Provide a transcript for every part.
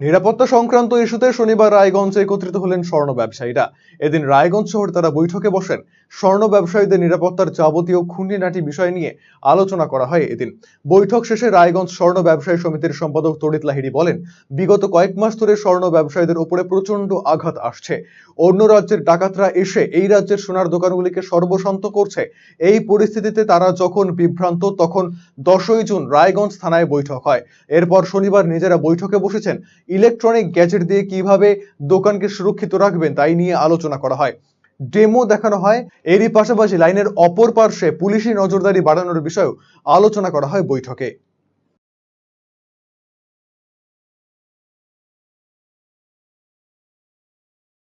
নিরাপত্তা সংক্রান্ত ইস্যুতে শনিবার রায়গঞ্জে একত্রিত হলেন স্বর্ণ ব্যবসায়ীরা। এদিন রায়গঞ্জ শহরে তারা বৈঠকে বসেন। স্বর্ণ ব্যবসায়ীদের নিরাপত্তার যাবতীয় খুঁটিনাটি বিষয় নিয়ে আলোচনা করা হয় এদিন। বৈঠক শেষে রায়গঞ্জ স্বর্ণ ব্যবসায়ী সমিতির সম্পাদক তড়িৎ লাহিড়ী বলেন, বিগত কয়েক মাস ধরে স্বর্ণ ব্যবসায়ীদের উপরে প্রচণ্ড আঘাত আসছে। অন্য রাজ্যের ডাকাতরা এসে এই রাজ্যের সোনার দোকানগুলিকে সর্বশান্ত করছে। এই পরিস্থিতিতে তারা যখন বিভ্রান্ত, তখন দশই জুন রায়গঞ্জ থানায় বৈঠক হয়। এরপর শনিবার নিজেরা বৈঠকে বসেছেন। ইলেকট্রনিক গ্যাজেট দিয়ে কীভাবে দোকানকে সুরক্ষিত রাখবেন তাই নিয়ে আলোচনা করা হয়। ডেমো দেখানো হয়। এরই পাশাপাশি লাইনের অপর পার্শ্বে পুলিশি নজরদারি বাড়ানোর বিষয়েও আলোচনা করা হয় বৈঠকে।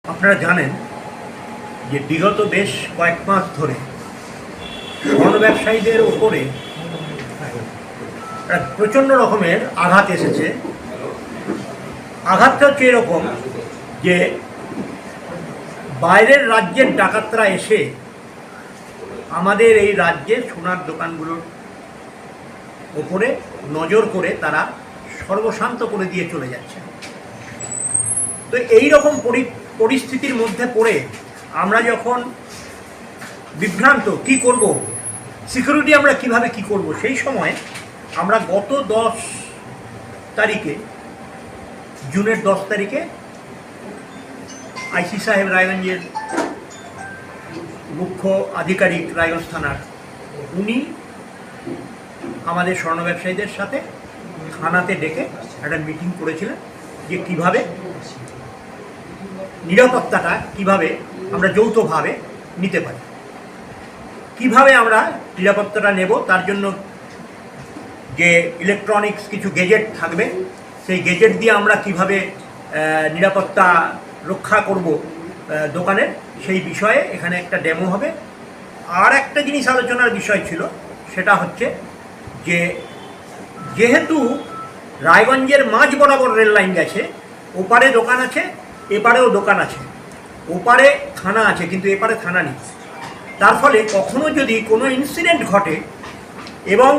আপনারা জানেন যে বিগত বেশ কয়েক মাস ধরে স্বর্ণ ব্যবসায়ীদের ওপরে প্রচণ্ড রকমের আঘাত এসেছে। আঘাতটা হচ্ছে এরকম যে বাইরের রাজ্যের ডাকাতরা এসে আমাদের এই রাজ্যের সোনার দোকানগুলোর ওপরে নজর করে তারা সর্বশান্ত করে দিয়ে চলে যাচ্ছে। তো এই রকম পরি- পরিস্থিতির মধ্যে পড়ে আমরা যখন বিভ্রান্ত কি করব, সিকিউরিটি আমরা কীভাবে কি করব, সেই সময় আমরা গত দশ তারিখে জুনের দশ তারিখে আইসি সাহেব রায়গঞ্জের মুখ্য আধিকারিক রায়গঞ্জ থানার, উনি আমাদের স্বর্ণ ব্যবসায়ীদের সাথে থানাতে ডেকে একটা মিটিং করেছিলেন যে কীভাবে নিরাপত্তাটা কীভাবে আমরা যৌথভাবে নিতে পারি। কীভাবে আমরা নিরাপত্তাটা নেব, তার জন্য যে ইলেকট্রনিক্স কিছু গেজেট থাকবে সেই গেজেট দিয়ে আমরা কীভাবে নিরাপত্তা রক্ষা করব দোকানের সেই বিষয়ে এখানে একটা ডেমো হবে। আর একটা জিনিস আলোচনার বিষয় ছিল, সেটা হচ্ছে যে যেহেতু রায়গঞ্জের মাঝ বরাবর রেল লাইন গেছে, ওপারে দোকান আছে, এপারেও দোকান আছে। ওপারে থানা আছে, কিন্তু এপারে থানা নেই। তার ফলে কখনো যদি কোনো ইনসিডেন্ট ঘটে এবং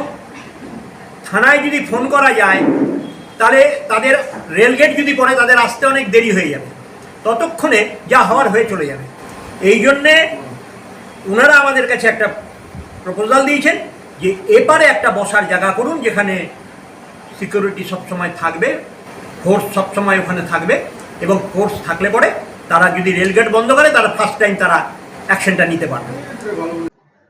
থানায় যদি ফোন করা যায় তাহলে তাদের রেলগেট যদি পড়ে, তাদের আসতে অনেক দেরি হয়ে যাবে। ততক্ষণে যা হওয়ার হয়ে চলে যাবে। এই জন্যে ওনারা আমাদের কাছে একটা প্রপোজাল দিয়েছেন যে এপারে একটা বসার জায়গা করুন, যেখানে সিকিউরিটি সবসময় থাকবে ফোর্স সবসময় ওখানে থাকবে, এবং ফোর্স থাকলে পরে তারা যদি রেলগেট বন্ধ করে, তারা ফার্স্ট টাইম তারা অ্যাকশনটা নিতে পারবে।